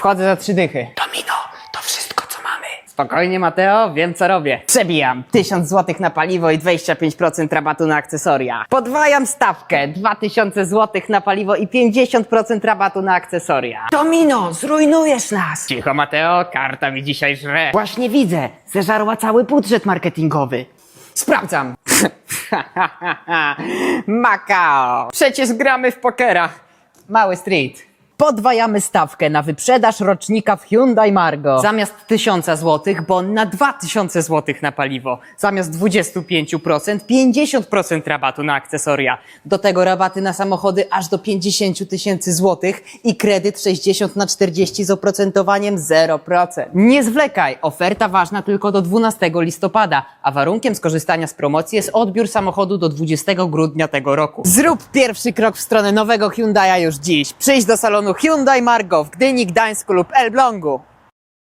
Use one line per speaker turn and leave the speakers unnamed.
Wchodzę za trzy dychy.
Domino, to wszystko co mamy.
Spokojnie, Mateo, wiem co robię. Przebijam 1000 zł na paliwo i 25% rabatu na akcesoria. Podwajam stawkę 2000 zł na paliwo i 50% rabatu na akcesoria.
Domino, zrujnujesz nas.
Cicho, Mateo, karta mi dzisiaj żre. Właśnie widzę, zeżarła cały budżet marketingowy. Sprawdzam. Macao. Przecież gramy w pokera. Mały street. Podwajamy stawkę na wyprzedaż rocznika w Hyundai Margo. Zamiast 1000 zł, bon na 2000 zł na paliwo. Zamiast 25%, 50% rabatu na akcesoria. Do tego rabaty na samochody aż do 50 tysięcy złotych i kredyt 60 na 40 z oprocentowaniem 0%. Nie zwlekaj, oferta ważna tylko do 12 listopada, a warunkiem skorzystania z promocji jest odbiór samochodu do 20 grudnia tego roku. Zrób pierwszy krok w stronę nowego Hyundai'a już dziś. Przyjdź do salonu Hyundai Margo w Gdyni, Gdańsku lub Elblągu.